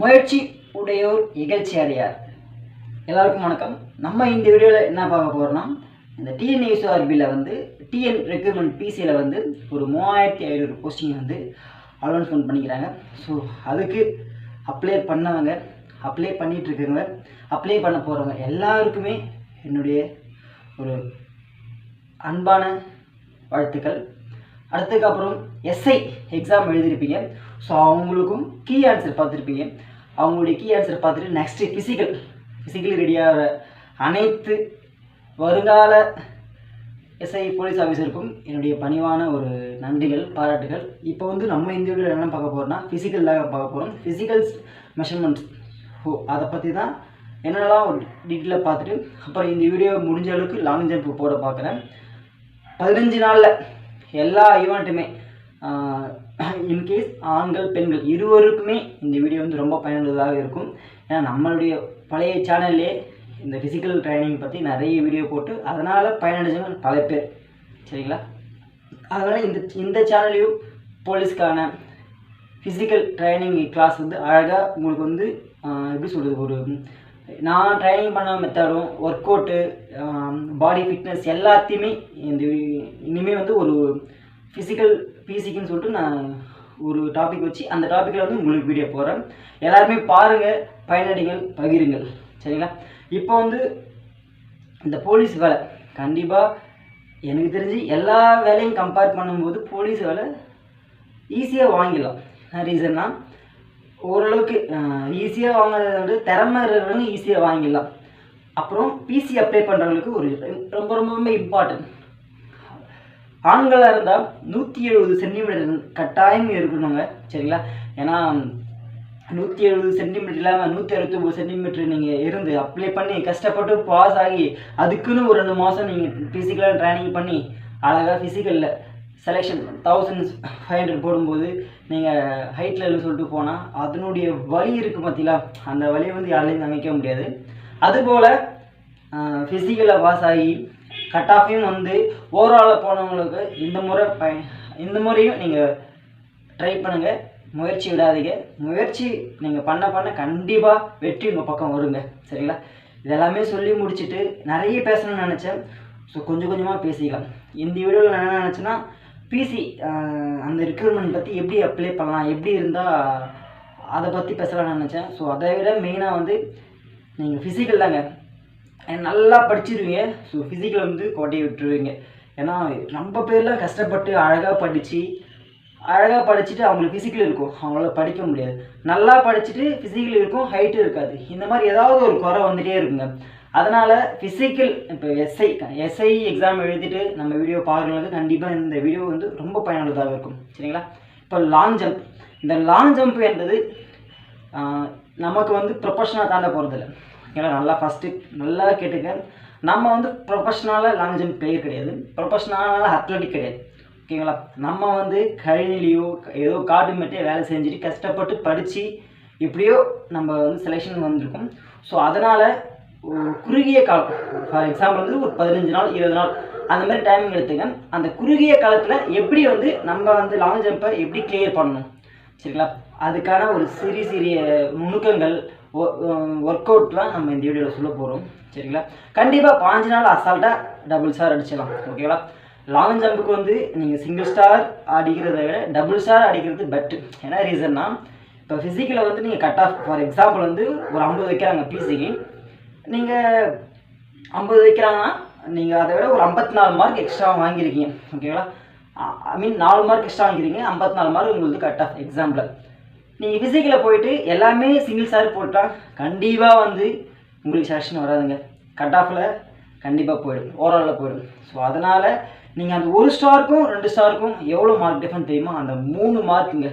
முயற்சி உடையோர் இகழ்ச்சி அடையார் எல்லாருக்கும் வணக்கம். நம்ம இந்த வீடியோவில் என்ன பார்க்க போகிறோம்னா இந்த டிஎன்யூஎஸ்ஆர்பியில் வந்து டிஎன் ரெக்ரூட்மெண்ட் பிசியில் வந்து ஒரு மூவாயிரத்தி ஐநூறு போஸ்டிங் வந்து அனௌன்ஸ்மெண்ட் பண்ணிக்கிறாங்க. ஸோ அதுக்கு அப்ளை பண்ணவங்க அப்ளை பண்ணிகிட்ருக்கவங்க அப்ளை பண்ண போகிறவங்க எல்லாருக்குமே என்னுடைய ஒரு அன்பான வாழ்த்துக்கள். அடுத்ததுக்கு அப்புறம் எஸ்ஐ எக்ஸாம் எழுதியிருப்பீங்க. ஸோ அவங்களுக்கும் கீ ஆன்சர் பார்த்துருப்பீங்க. அவங்களுடைய கீ ஆன்சர் பார்த்துட்டு நெக்ஸ்ட்டு ஃபிசிக்கல் ஃபிசிக்கலி ரெடியாகிற அனைத்து வருங்கால எஸ்ஐ போலீஸ் ஆஃபீஸருக்கும் என்னுடைய பணிவான ஒரு நன்றிகள் பாராட்டுகள். இப்போ வந்து நம்ம இந்தியாவில் என்ன பார்க்க போகிறோம்னா ஃபிசிக்கலாக பார்க்க போகிறோம் ஃபிசிக்கல்ஸ் மெஷர்மெண்ட்ஸ் ஓ அதை பற்றி தான் என்னென்னலாம் ஒரு டீட்டெயிலாக பார்த்துட்டு அப்புறம் இந்த வீடியோ முடிஞ்ச அளவுக்கு லாங் ஜம்ப் போட பார்க்குறேன். பதினஞ்சு நாளில் எல்லா ஈவெண்ட்டுமே இன்கேஸ் ஆண்கள் பெண்கள் இருவருக்குமே இந்த வீடியோ வந்து ரொம்ப பயனுள்ளதாக இருக்கும். ஏன்னா நம்மளுடைய பழைய சேனல்லே இந்த ஃபிசிக்கல் ட்ரைனிங் பற்றி நிறைய வீடியோ போட்டு அதனால் பயனடைஞ்சவங்க பல பேர். சரிங்களா? அதனால் இந்த இந்த சேனல்லையும் போலீஸ்க்கான ஃபிசிக்கல் ட்ரைனிங் கிளாஸ் வந்து அழகாக உங்களுக்கு வந்து எப்படி சொல்கிறது ஒரு நான் ட்ரைனிங் பண்ண மெத்தடும் ஒர்க் அவுட்டு பாடி ஃபிட்னஸ் எல்லாத்தையுமே இந்த இனிமேல் வந்து ஒரு ஃபிசிக்கல் பிசிக்குன்னு சொல்லிட்டு நான் ஒரு டாபிக் வச்சு அந்த டாப்பிக்கில் வந்து உங்களுக்கு வீடியோ போகிறேன் எல்லாருமே பாருங்கள் பயனடைங்கள் பகிருங்கள். சரிங்களா? இப்போ வந்து இந்த போலீஸ் வேலை. கண்டிப்பாக எனக்கு தெரிஞ்சு எல்லா வேலையும் கம்பேர் பண்ணும்போது போலீஸ் வேலை ஈஸியாக வாங்கிடலாம். ரீசன்னா ஓரளவுக்கு ஈஸியாக வாங்குறத வந்து திறமை இருக்கிறவங்க ஈஸியாக வாங்கிடலாம். அப்புறம் பிசி அப்ளை பண்ணுறவங்களுக்கு ஒரு ரொம்ப ரொம்பவுமே இம்பார்ட்டன்ட் ஆண்களாக இருந்தால் நூற்றி எழுபது சென்டிமீட்டர் கட்டாயம் இருக்கணுங்க சரிங்களா? ஏன்னா நூற்றி எழுபது சென்டிமீட்டர் இல்லாமல் நூற்றி அறுபத்தொம்பது சென்டிமீட்டர் நீங்கள் இருந்து அப்ளை பண்ணி கஷ்டப்பட்டு பாஸ் ஆகி அதுக்குன்னு ஒரு ரெண்டு மாதம் நீங்கள் ஃபிசிக்கலாக ட்ரைனிங் பண்ணி அழகாக ஃபிசிக்கலில் செலெக்ஷன் தௌசண்ட் ஃபைவ் ஹண்ட்ரட் போடும்போது நீங்கள் ஹைட்டில் இல்லைன்னு சொல்லிட்டு போனால் அதனுடைய வலி இருக்குது பார்த்தீங்களா அந்த வழியை வந்து யாராலையும் அமைக்க முடியாது. அதுபோல் ஃபிசிக்கலாக பாஸ் ஆகி கட் ஆஃபையும் வந்து ஓவராலாக போனவங்களுக்கு இந்த முறை ப இந்த முறையும் நீங்கள் ட்ரை பண்ணுங்கள் முயற்சி விடாதீங்க. முயற்சி நீங்கள் பண்ண பண்ண கண்டிப்பாக வெற்றி உங்கள் பக்கம் வருங்க. சரிங்களா? இதெல்லாமே சொல்லி முடிச்சுட்டு நிறைய பேசணும்னு நினச்சேன். ஸோ கொஞ்சம் கொஞ்சமாக பேசிக்கலாம். இந்த வீடியோவில் நான் என்ன நினச்சேன்னா பிசி அந்த ரெக்ரூட்மெண்ட் பற்றி எப்படி அப்ளை பண்ணலாம்? எப்படி இருந்தால் அதை பற்றி பேசலாம்னு நினச்சேன். ஸோ அதை விட மெயினாக வந்து நீங்கள் ஃபிசிக்கல் தாங்க. நல்லா படிச்சிருவீங்க. ஸோ ஃபிசிக்கல் வந்து கோட்டையை விட்டுருவீங்க. ஏன்னா ரொம்ப பேர்லாம் கஷ்டப்பட்டு அழகாக படித்து அழகாக படிச்சுட்டு அவங்களுக்கு ஃபிசிக்கல் இருக்கும். அவங்களால படிக்க முடியாது. நல்லா படிச்சுட்டு ஃபிசிக்கல் இருக்கும் ஹைட்டு இருக்காது. இந்த மாதிரி ஏதாவது ஒரு குறை வந்துகிட்டே இருக்குங்க. அதனால் ஃபிசிக்கல் இப்போ எஸ்ஐ எஸ்ஐ எக்ஸாம் எழுதிட்டு நம்ம வீடியோ பார்க்குறவங்களுக்கு கண்டிப்பாக இந்த வீடியோ வந்து ரொம்ப பயனுள்ளதாக இருக்கும். சரிங்களா? இப்போ லாங் ஜம்ப் இந்த லாங் ஜம்ப் என்பது நமக்கு வந்து ப்ரொஃபஷனாக தாண்ட போகிறதில்ல ஏன்னா நல்லா ஃபஸ்ட்டு நல்லா கேட்டுக்க. நம்ம வந்து ப்ரொஃபஷ்னலாக லாங் ஜம்ப் பிளேயர் கிடையாது. ப்ரொஃபஷ்னலாக அத்லட்டிக் கிடையாது. ஓகேங்களா? நம்ம வந்து கழனிலையோ ஏதோ காட்டு மட்டும் வேலை செஞ்சுட்டு கஷ்டப்பட்டு படித்து எப்படியோ நம்ம வந்து செலெக்ஷன் வந்திருக்கோம். ஸோ அதனால் குறுகிய காலம். ஃபார் எக்ஸாம்பிள் வந்து ஒரு பதினஞ்சு நாள் இருபது நாள் அந்த மாதிரி டைமிங் எடுத்துங்க. அந்த குறுகிய காலத்தில் எப்படி வந்து நம்ம வந்து லாங் ஜம்பை எப்படி கிளியர் பண்ணணும்? சரிங்களா? அதுக்கான ஒரு சிறிய சிறிய நுணுக்கங்கள் ஒர்க் அவுட்லாம் um, நம்ம இந்த வீடியோவில் சொல்ல போகிறோம் சரிங்களா? கண்டிப்பாக பாஞ்சு நாள் அசால்ட்டாக டபுள் ஸ்டார் அடிச்சிடலாம். ஓகேங்களா லாங் ஜம்புக்கு வந்து நீங்கள் சிங்கிள் ஸ்டார் அடிக்கிறத விட டபுள் ஸ்டார் அடிக்கிறது பெட்ரு என்ன ரீசன்னா இப்போ ஃபிசிக்கலில் வந்து நீங்கள் கட் ஆஃப் ஃபார் எக்ஸாம்பிள் வந்து ஒரு ஐம்பது வைக்கிறாங்க பிசிக்கு நீங்கள் ஐம்பது வைக்கிறாங்கன்னா நீங்கள் அதை விட ஒரு ஐம்பத்தி நாலு மார்க் எக்ஸ்ட்ரா வாங்கியிருக்கீங்க ஓகேங்களா ஐ மீன் நாலு மார்க் எக்ஸ்ட்ரா வாங்கியிருக்கீங்க ஐம்பத்தி நாலு மார்க் உங்களுக்கு கட் ஆஃப் எக்ஸாம்பிள் நீங்கள் ஃபிசிக்கலில் போயிட்டு எல்லாமே சிங்கிள் சார் போட்டால் கண்டிப்பாக வந்து உங்களுக்கு செலெக்ஷன் வராதுங்க. கட் ஆஃபில் கண்டிப்பாக போயிடும் ஓவராலில் போயிடும். ஸோ அதனால் நீங்கள் அந்த ஒரு ஸ்டாருக்கும் ரெண்டு ஸ்டாருக்கும் எவ்வளோ மார்க் டிஃப்ரெண்ட் தெரியுமோ? அந்த மூணு மார்க்குங்க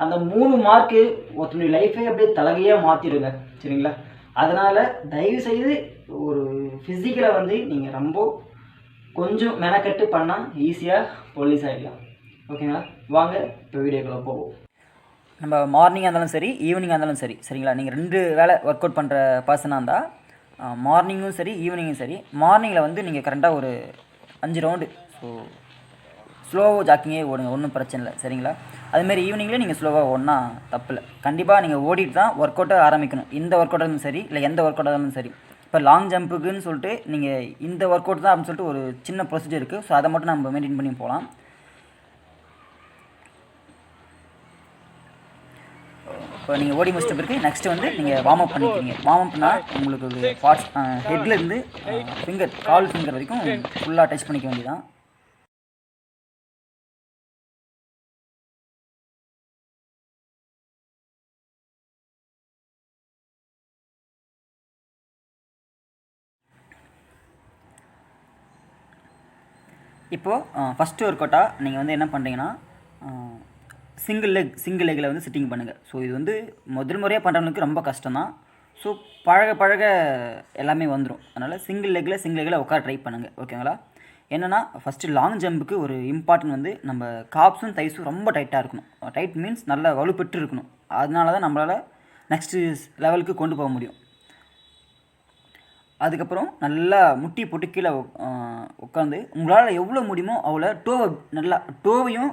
அந்த மூணு மார்க்கு ஒருத்தனுடைய லைஃபே அப்படியே தலகையாக மாற்றிடுங்க சரிங்களா? அதனால் தயவு செய்து ஒரு ஃபிசிக்கலை வந்து நீங்கள் ரொம்ப கொஞ்சம் மெனக்கட்டு பண்ணால் ஈஸியாக போலீஸ் ஆகிடலாம் ஓகேங்களா வாங்க இப்போ வீடியோக்குள்ளே போவோம். நம்ம மார்னிங்காக இருந்தாலும் சரி ஈவினிங்காக இருந்தாலும் சரி சரிங்களா? நீங்கள் ரெண்டு வேலை ஒர்க் அவுட் பண்ணுற பர்சனாக இருந்தால் மார்னிங்கும் சரி ஈவினிங்கும் சரி. மார்னிங்கில் வந்து நீங்கள் கரெக்டாக ஒரு அஞ்சு ரவுண்டு ஸோ ஸ்லோவாக ஜாக்கிங்கே ஓடுங்க ஒன்றும் பிரச்சனை இல்லை. சரிங்களா? அதுமாரி ஈவினிங்கில் நீங்கள் ஸ்லோவாக ஓடினா தப்பு இல்லை கண்டிப்பாக நீங்கள் ஓடிட்டு தான் ஒர்க் அவுட்டை ஆரம்பிக்கணும். இந்த ஒர்க் அவுட்டாக இருந்தாலும் சரி இல்லை எந்த ஒர்க் அவுட்டாக இருந்தாலும் சரி. இப்போ லாங் ஜம்புக்குன்னு சொல்லிட்டு நீங்கள் இந்த ஒர்க் அவுட் தான் அப்படின்னு சொல்லிட்டு ஒரு சின்ன ப்ரொசீஜர் இருக்குது ஸோ அதை மட்டும் நம்ம மெயின்டைன் பண்ணி போகலாம். இப்போ நீங்கள் ஓடி முடிச்சிட்ட பிறகு நெக்ஸ்ட் வந்து நீங்கள் வார்ம் அப் பண்ணிக்கிறீங்க. வார்ம் அப்னா உங்களுக்கு ஒரு பார்ட்ஸ் ஹெட்லேருந்து ஃபிங்கர் கால் ஃபிங்கர் வரைக்கும் ஃபுல்லாக டச் பண்ணிக்க வேண்டியதான் இப்போது ஃபஸ்ட்டு ஒர்க் அவுட்டாக நீங்கள் வந்து என்ன பண்ணுறீங்கன்னா சிங்கிள் லெக் சிங்கிள் லெக்கில் வந்து சிட்டிங் பண்ணுங்கள் ஸோ இது வந்து முதல் முறையாக பண்ணுறவங்களுக்கு ரொம்ப கஷ்டம் தான் ஸோ பழக பழக எல்லாமே வந்துடும் அதனால் சிங்கிள் லெக்கில் சிங்கிள் லெக்கில் உட்கார ட்ரை பண்ணுங்கள் ஓகேங்களா என்னென்னா ஃபஸ்ட்டு லாங் ஜம்புக்கு ஒரு இம்பார்ட்டன்ட் வந்து நம்ம காப்ஸும் தைஸும் ரொம்ப டைட்டாக இருக்கணும். டைட் மீன்ஸ் நல்லா வலுப்பெற்று இருக்கணும். அதனால தான் நம்மளால் நெக்ஸ்ட்டு லெவலுக்கு கொண்டு போக முடியும். அதுக்கப்புறம் நல்லா முட்டி போட்டு கீழே உட்காந்து உங்களால் எவ்வளோ முடியுமோ அவ்வளோ டோவை நல்லா டோவையும்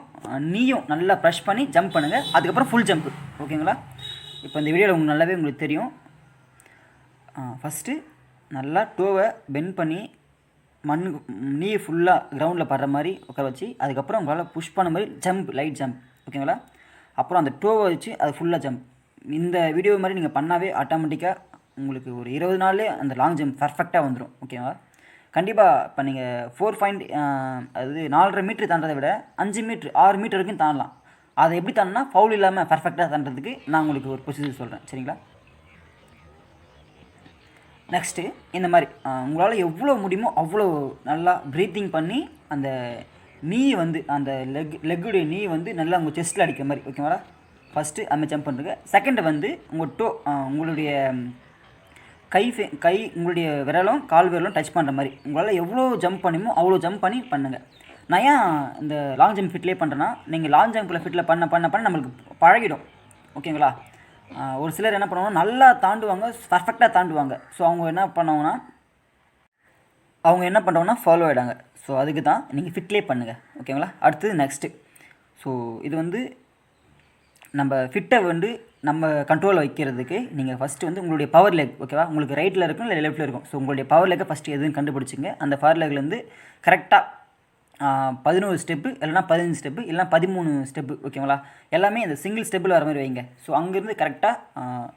நீயும் நல்லா ப்ரெஷ் பண்ணி ஜம்ப் பண்ணுங்கள் அதுக்கப்புறம் ஃபுல் ஜம்ப் ஓகேங்களா? இப்போ இந்த வீடியோவில் உங்களுக்கு நல்லாவே உங்களுக்கு தெரியும். ஃபஸ்ட்டு நல்லா டோவை பெண்ட் பண்ணி மண் நீ ஃபுல்லாக கிரவுண்டில் படுற மாதிரி உட்கார வச்சு அதுக்கப்புறம் உங்களால் புஷ் பண்ண மாதிரி ஜம்ப் லைட் ஜம்ப் ஓகேங்களா? அப்புறம் அந்த டோவை வச்சு அது ஃபுல்லாக ஜம்ப் இந்த வீடியோ மாதிரி நீங்கள் பண்ணாவே ஆட்டோமேட்டிக்காக உங்களுக்கு ஒரு இருபது நாள்லேயே அந்த லாங் ஜம்ப் பர்ஃபெக்டாக வந்துடும் ஓகேவா கண்டிப்பாக இப்போ நீங்கள் ஃபோர் பாயிண்ட் அதாவது நாலரை மீட்ரு தாண்டதை விட அஞ்சு மீட்ரு ஆறு மீட்டர் வரைக்கும் தாண்டலாம். அதை எப்படி தாண்டினா ஃபவுல் இல்லாமல் பர்ஃபெக்டாக தாண்டதுக்கு நான் உங்களுக்கு ஒரு ப்ரொசீஜர் சொல்கிறேன் சரிங்களா? நெக்ஸ்ட்டு இந்த மாதிரி உங்களால் எவ்வளோ முடியுமோ அவ்வளோ நல்லா ப்ரீத்திங் பண்ணி அந்த நீ வந்து அந்த லெக் லெக்குடைய நீ வந்து நல்லா உங்கள் செஸ்ட்டில் அடிக்கிற மாதிரி ஓகேங்களா ஃபஸ்ட்டு அந்த ஜம்ப் பண்ணுறதுக்கு செகண்டு வந்து உங்கள் டோ உங்களுடைய கை ஃபே- கை உங்களுடைய விரலும் கால் விரலும் டச் பண்ணுற மாதிரி. உங்களால் எவ்வளோ ஜம்ப் பண்ணுமோ அவ்வளோ ஜம்ப் பண்ணி பண்ணுங்கள் நான் ஏன் இந்த லாங் ஜம்ப் ஃபிட்லேயே பண்ணுறேன்னா நீங்கள் லாங் ஜம்பில் ஃபிட்டில் பண்ண பண்ண பண்ண நம்மளுக்கு பழகிடும். ஓகேங்களா? ஒரு சிலர் என்ன பண்ணுவாங்க நல்லா தாண்டுவாங்க பர்ஃபெக்டாக தாண்டுவாங்க. ஸோ அவங்க என்ன பண்ணுவாங்கன்னா அவங்க என்ன பண்ணுறாங்கன்னா ஃபாலோ ஆகிடாங்க ஸோ அதுக்கு தான் நீங்கள் ஃபிட்லேயே பண்ணுங்கள் ஓகேங்களா? அடுத்தது நெக்ஸ்ட்டு ஸோ இது வந்து நம்ம ஃபிட்டை வந்து நம்ம கண்ட்ரோலில் வைக்கிறதுக்கு நீங்கள் ஃபஸ்ட்டு வந்து உங்களுடைய பவர் லெக் ஓகேவா உங்களுக்கு ரைட்டில் இருக்கும் இல்லை லெஃப்ட்டில் இருக்கும். ஸோ உங்களுடைய பவர் லெக்கை ஃபஸ்ட்டு எதுன்னு கண்டுபிடிச்சிங்க. அந்த பவர் லெக்லேருந்து கரெக்டாக பதினோரு ஸ்டெப்பு இல்லைனா பதினஞ்சு ஸ்டெப்பு இல்லைனா பதிமூணு ஸ்டெப்பு ஓகேங்களா எல்லாமே இந்த சிங்கிள் ஸ்டெப்பில் வர மாதிரி வைங்க. ஸோ அங்கேருந்து கரெக்டாக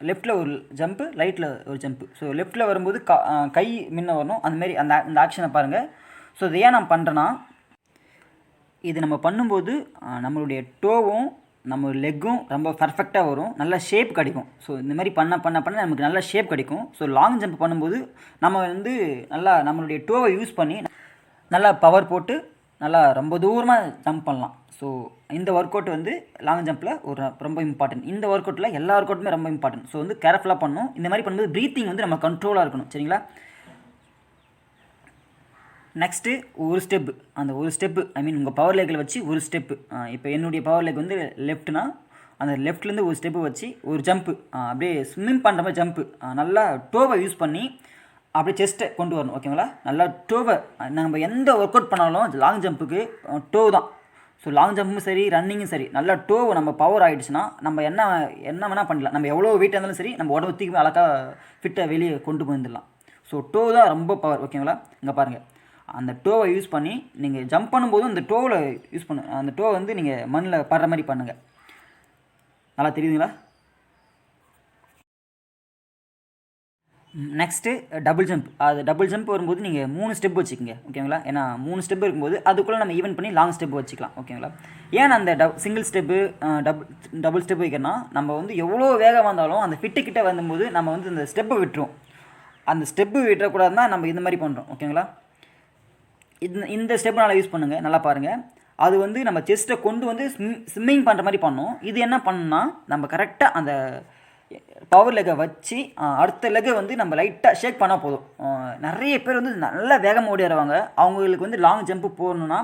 லெஃப்ட்டில் ஒரு ஜம்ப்பு ரைட்டில் ஒரு ஜம்ப்பு ஸோ லெஃப்ட்டில் வரும்போது கை முன்ன வரணும். அந்தமாரி அந்த அந்த ஆக்ஷனை பாருங்கள் ஸோ இதை ஏன் நான் பண்ணுறேன்னா இது நம்ம பண்ணும்போது நம்மளுடைய டோவும் நம்ம லெக்கும் ரொம்ப பர்ஃபெக்டாக வரும். நல்ல ஷேப் கிடைக்கும். ஸோ இந்த மாதிரி பண்ண பண்ண பண்ண நமக்கு நல்ல ஷேப் கிடைக்கும். ஸோ லாங் ஜம்ப் பண்ணும்போது நம்ம வந்து நல்லா நம்மளுடைய டோவை யூஸ் பண்ணி நல்லா பவர் போட்டு நல்லா ரொம்ப தூரமாக ஜம்ப் பண்ணலாம். ஸோ இந்த ஒர்க் அவுட் வந்து லாங் ஜம்ப்பில் ஒரு ரொம்ப இம்பார்ட்டன்ட் இந்த ஒர்க் அவுட்டில் எல்லா ஒர்க் அவுட்டுமே ரொம்ப இம்பார்ட்டன்ட் ஸோ வந்து கேர்ஃபுல்லாக பண்ணணும். இந்த மாதிரி பண்ணும்போது ப்ரீத்திங் வந்து நம்ம கண்ட்ரோலாக இருக்கணும். சரிங்களா? நெக்ஸ்ட்டு ஒரு ஸ்டெப்பு அந்த ஒரு ஸ்டெப்பு ஐ மீன் உங்கள் பவர் லேக்கில் வச்சு ஒரு ஸ்டெப்பு இப்போ என்னுடைய பவர் லேக் வந்து லெஃப்ட்னா அந்த லெஃப்ட்லேருந்து ஒரு ஸ்டெப்பு வச்சு ஒரு ஜம்ப்பு அப்படியே ஸ்விம்மிங் பண்ணுற மாதிரி ஜம்ப்பு நல்லா டோவை யூஸ் பண்ணி அப்படியே செஸ்ட்டை கொண்டு வரணும் ஓகேங்களா நல்லா டோவை நம்ம எந்த ஒர்க் அவுட் பண்ணாலும் லாங் ஜம்ப்புக்கு டோ தான். ஸோ லாங் ஜம்ப்பும் சரி ரன்னிங்கும் சரி. நல்லா டோ நம்ம பவர் ஆகிடுச்சுன்னா நம்ம என்ன என்ன வேணால் பண்ணலாம் நம்ம எவ்வளோ வீட்டாக இருந்தாலும் சரி நம்ம உடம்பு தூக்கி அழகாக ஃபிட்டை வெளியே கொண்டு போயிருந்துடலாம் ஸோ டோ தான் ரொம்ப பவர் ஓகேங்களா இங்கே பாருங்கள் அந்த டோவை யூஸ் பண்ணி நீங்கள் ஜம்ப் பண்ணும்போது அந்த டோவில் யூஸ் பண்ணு அந்த டோவை வந்து நீங்கள் மண்ணில் படுற மாதிரி பண்ணுங்கள் நல்லா தெரியுதுங்களா? நெக்ஸ்ட்டு டபுள் ஜம்ப் அது டபுள் ஜம்ப் வரும்போது நீங்கள் மூணு ஸ்டெப் வச்சுக்கோங்க ஓகேங்களா ஏன்னா மூணு ஸ்டெப் இருக்கும்போது அதுக்குள்ளே நம்ம ஈவன் பண்ணி லாங் ஸ்டெப் வச்சுக்கலாம் ஓகேங்களா ஏன் அந்த dub single step double double step வைக்கிறோன்னா நம்ம வந்து எவ்வளோ வேகம் வந்தாலும் அந்த ஃபிட்டு கிட்டே வரும்போது நம்ம வந்து இந்த ஸ்டெப்பை விட்டுருவோம். அந்த ஸ்டெப்பு விட்டுறக்கூடாதுன்னா நம்ம இந்த மாதிரி பண்ணுறோம் ஓகேங்களா இந்த இந்த ஸ்டெப் நல்லா யூஸ் பண்ணுங்கள் நல்லா பாருங்கள் அது வந்து நம்ம செஸ்ட்டை கொண்டு வந்து ஸ்விம் ஸ்விம்மிங் பண்ணுற மாதிரி பண்ணோம். இது என்ன பண்ணணும்னா நம்ம கரெக்டாக அந்த பவர் லெக்கை வச்சு அடுத்த லெக்கை வந்து நம்ம லைட்டாக ஷேக் பண்ணால் போதும். நிறைய பேர் வந்து நல்லா வேகமாக ஓடிடுவாங்க அவங்களுக்கு வந்து லாங் ஜம்ப்பு போகணுன்னா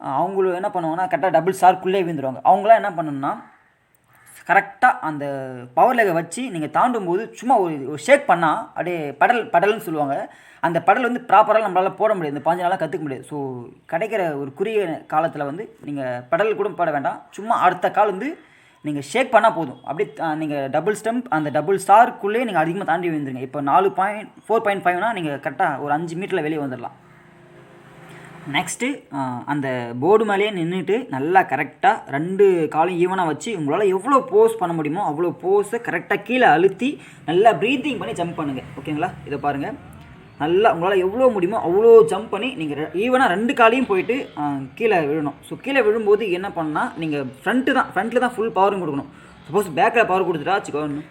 அவங்களும் அவங்களுக்கு என்ன பண்ணுவாங்கன்னா கரெக்டாக டபுள் சார்க்குள்ளே விழுந்துருவாங்க. அவங்களாம் என்ன பண்ணணும்னா கரெக்டாக அந்த பவர் லெகை வச்சு நீங்கள் தாண்டும் போது சும்மா ஒரு ஒரு ஷேக் பண்ணால் அப்படியே படல் படல்னு சொல்லுவாங்க. அந்த படல் வந்து ப்ராப்பராக நம்மளால் போட முடியாது. இந்த பாஞ்சு நாளாக கற்றுக்க முடியாது. ஸோ கிடைக்கிற ஒரு குறுகிய காலத்தில் வந்து நீங்கள் படல் கூட போட வேண்டாம். சும்மா அடுத்த கால் வந்து நீங்கள் ஷேக் பண்ணால் போதும். அப்படியே நீங்கள் டபுள் ஸ்டம்ப் அந்த டபுள் ஸ்டாருக்குள்ளேயே நீங்கள் அதிகமாக தாண்டி வந்துருங்க இப்போ நாலு பாயிண்ட் ஃபோர் பாயிண்ட் ஃபைவ்னால் நீங்கள் கரெக்டாக ஒரு அஞ்சு மீட்டரில் வெளியே வந்துடலாம் நெக்ஸ்ட்டு அந்த போர்டு மேலேயே நின்றுட்டு நல்லா கரெக்டாக ரெண்டு காலும் ஈவனாக வச்சு உங்களால் எவ்வளோ போஸ் பண்ண முடியுமோ அவ்வளோ போஸை கரெக்டாக கீழே அழுத்தி நல்லா ப்ரீத்திங் பண்ணி ஜம்ப் பண்ணுங்கள் ஓகேங்களா இதை பாருங்கள் நல்லா உங்களால் எவ்வளோ முடியுமோ அவ்வளோ ஜம்ப் பண்ணி நீங்கள் ஈவனாக ரெண்டு காலையும் போயிட்டு கீழே விழணும். ஸோ கீழே விழும்போது என்ன பண்ணால் நீங்கள் ஃப்ரண்ட்டு தான் ஃப்ரண்ட்டில் தான் ஃபுல் பவரும் கொடுக்கணும். சப்போஸ் பேக்கில் பவர் கொடுத்துட்டா வச்சுக்கோன்னு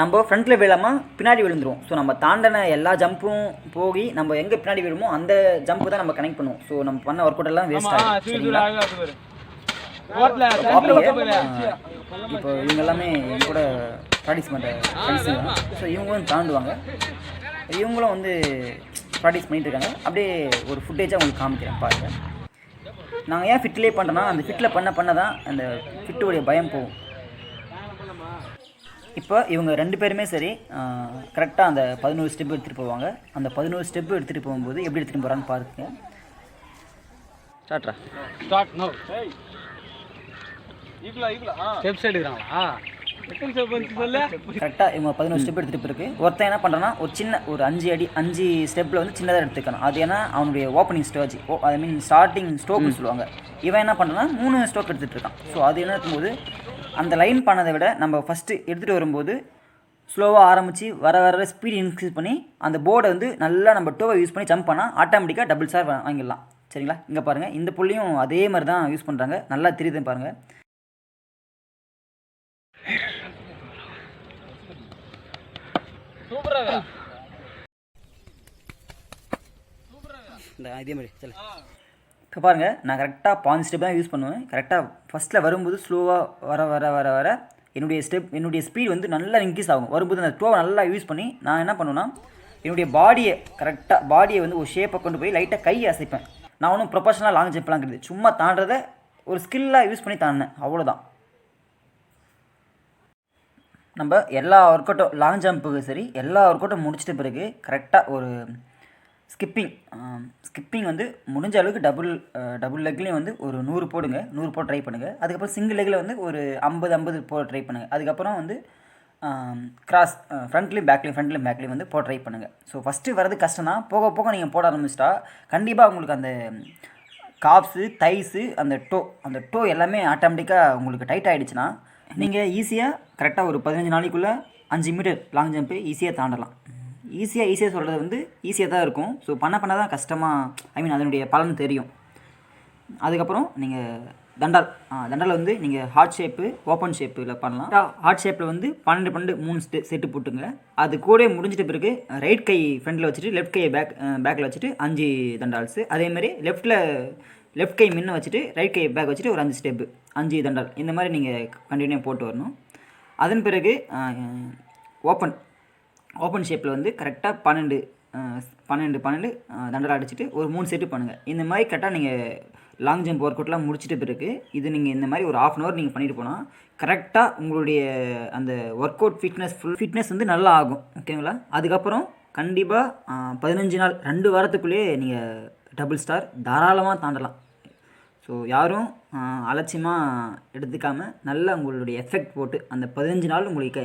நம்ம ஃப்ரண்ட்டில் விழாமல் பின்னாடி விழுந்துருவோம். ஸோ நம்ம தாண்டின எல்லா ஜம்ப்பும் போய் நம்ம எங்கே பின்னாடி விழுமோ அந்த ஜம்ப்பு தான் நம்ம கனெக்ட் பண்ணுவோம். ஸோ நம்ம பண்ண ஒர்க் அவுட் எல்லாம் வேஸ்ட் ஆகும் இப்போ இவங்க எல்லாமே என் கூட ப்ராக்டிஸ் பண்ணுற ஃப்ரெண்ட்ஸு தான். ஸோ இவங்களும் தாண்டுவாங்க. இவங்களும் வந்து ப்ராக்டிஸ் பண்ணிட்டு இருக்காங்க. அப்படியே ஒரு ஃபுட்டேஜாக உங்களுக்கு காமிக்கிறேன் பாருங்கள் நாங்கள் ஏன் ஃபிட்லேயே பண்ணுறோன்னா அந்த ஃபிட்டில் பண்ண பண்ண தான் அந்த ஃபிட்டுடைய பயம் போகும். இப்போ இவங்க ரெண்டு பேருமே சரி கரெக்டாக அந்த பதினோரு ஸ்டெப் எடுத்துகிட்டு போவாங்க. அந்த பதினோரு ஸ்டெப் எடுத்துகிட்டு போகும்போது எப்படி எடுத்துகிட்டு போகிறான்னு பாருங்க. ஸ்டார்ட்ரா ஸ்டார்ட் நோ இவ்வளோ இவ்வளோ ஸ்டெப்ஸ் எடுக்கிறாங்களா கரெக்டாக இவங்க பதினோரு ஸ்டெப் எடுத்துகிட்டு பிறகு ஒருத்தன் என்ன பண்ணுறான்னா ஒரு சின்ன ஒரு அஞ்சு அடி அஞ்சு ஸ்டெப்பில் வந்து சின்னதாக எடுத்துக்கணும். அது ஏன்னா அவனுடைய opening stage oh I mean starting ஸ்டோக்னு சொல்லுவாங்க. இவன் என்ன பண்ணுறான்னா மூணு ஸ்டோக் எடுத்துகிட்டு இருக்கான். ஸோ அது என்ன இருக்கும்போது அந்த லைன் பண்ணதை விட நம்ம ஃபஸ்ட்டு எடுத்துகிட்டு வரும்போது ஸ்லோவாக ஆரம்பித்து வர வர ஸ்பீட் இன்க்ரீஸ் பண்ணி அந்த போர்டை வந்து நல்லா நம்ம டோவை யூஸ் பண்ணி ஜம்ப் பண்ணால் ஆட்டோமேட்டிக்காக டபுள் ஸ்டார் வாங்கிடலாம். சரிங்களா? இங்கே பாருங்கள் இந்த புள்ளியும் அதே மாதிரி தான் யூஸ் பண்ணுறாங்க நல்லா தெரியுது பாருங்கள் இந்த இதே மாதிரி இப்போ பாருங்கள் நான் கரெக்டாக பாயிண்ட் ஸ்டெப் தான் யூஸ் பண்ணுவேன். கரெக்டாக ஃபஸ்ட்டில் வரும்போது ஸ்லோவாக வர வர வர வர என்னுடைய ஸ்டெப் என்னுடைய ஸ்பீட் வந்து நல்லா இன்க்ரீஸ் ஆகும். வரும்போது அந்த ஸ்லோவை நல்லா யூஸ் பண்ணி நான் என்ன பண்ணுவேன்னா என்னுடைய பாடியை கரெக்டாக பாடியை வந்து ஒரு ஷேப்பை கொண்டு போய் லைட்டாக கையை அசைப்பேன். நான் ஒன்றும் ப்ரொஃபஷனலாக லாங் ஜம்ப்லாம் கிடையாது. சும்மா தாண்டதை ஒரு ஸ்கில்லாக யூஸ் பண்ணி தாண்டினேன். அவ்வளோதான் நம்ம எல்லா ஒர்க் அவுட்டும் லாங் ஜம்ப்புக்கு சரி எல்லா ஒர்க் அவுட்டும் முடிச்சிட்ட பிறகு கரெக்டாக ஒரு ஸ்கிப்பிங். ஸ்கிப்பிங் வந்து முடிஞ்ச அளவுக்கு டபுள் டபுள் லெக்லேயும் வந்து ஒரு நூறு போடுங்க. நூறு போட ட்ரை பண்ணுங்கள் அதுக்கப்புறம் சிங்கிள் லெக்கில் வந்து ஒரு ஐம்பது ஐம்பது போட ட்ரை பண்ணுங்கள் அதுக்கப்புறம் வந்து கிராஸ் ஃப்ரண்ட்லேயும் பேக்லேயும் ஃப்ரண்ட்லேயும் பேக்லேயும் வந்து போட ட்ரை பண்ணுங்கள் ஸோ ஃபஸ்ட்டு வரது கஷ்டம் தான் போக போக நீங்கள் போட ஆரம்பிச்சிட்டா கண்டிப்பாக உங்களுக்கு அந்த காப்ஸு தைஸு அந்த டோ அந்த டோ எல்லாமே ஆட்டோமேட்டிக்காக உங்களுக்கு டைட் ஆகிடுச்சுன்னா நீங்கள் ஈஸியாக கரெக்டாக ஒரு பதினஞ்சு நாளைக்குள்ளே அஞ்சு மீட்டர் லாங் ஜம்ப்பு ஈஸியாக தாண்டலாம். ஈஸியாக ஈஸியாக சொல்கிறது வந்து ஈஸியாக தான் இருக்கும். ஸோ பண்ண பண்ண தான் கஷ்டமாக ஐ மீன் அதனுடைய பலன் தெரியும். அதுக்கப்புறம் நீங்கள் தண்டால் தண்டால் வந்து நீங்கள் ஹார்ட் ஷேப்பு ஓப்பன் ஷேப்பில் பண்ணலாம். ஹார்ட் ஷேப்பில் வந்து பன்னெண்டு பன்னெண்டு மூணு ஸ்டெ செட்டு போட்டுங்க. அது கூட முடிஞ்சிட்ட பிறகு ரைட் கை ஃப்ரண்டில் வச்சுட்டு லெஃப்ட் கையை பேக் பேக்கில் வச்சுட்டு அஞ்சு தண்டால்ஸு அதேமாதிரி லெஃப்ட்டில் லெஃப்ட் கை முன்ன வச்சுட்டு ரைட் கை பேக் வச்சுட்டு ஒரு அஞ்சு ஸ்டெப்பு அஞ்சு தண்டால். இந்த மாதிரி நீங்கள் கண்டினியூ போட்டு வரணும். அதன் பிறகு ஓப்பன் ஓப்பன் ஷேப்பில் வந்து கரெக்டாக பன்னெண்டு பன்னெண்டு பன்னெண்டு தண்டலாக அடிச்சுட்டு ஒரு மூணு செட்டு பண்ணுங்கள் இந்த மாதிரி கரெக்டாக நீங்கள் லாங் ஜம்ப் ஒர்க் அவுட்லாம் முடிச்சுட்டு பிறகு இது நீங்கள் இந்த மாதிரி ஒரு ஆஃப் அன் ஹவர் நீங்கள் பண்ணிட்டு போனால் கரெக்டாக உங்களுடைய அந்த work out fitness full fitness வந்து நல்லா ஆகும். ஓகேங்களா அதுக்கப்புறம் கண்டிப்பாக பதினஞ்சு நாள் ரெண்டு வாரத்துக்குள்ளேயே நீங்கள் டபுள் ஸ்டார் தாராளமாக தாண்டலாம். ஸோ யாரும் அலட்சியமாக எடுத்துக்காமல் நல்லா உங்களுடைய எஃபெக்ட் போட்டு அந்த பதினஞ்சு நாள் உங்களுக்கு எஃபெக்ட்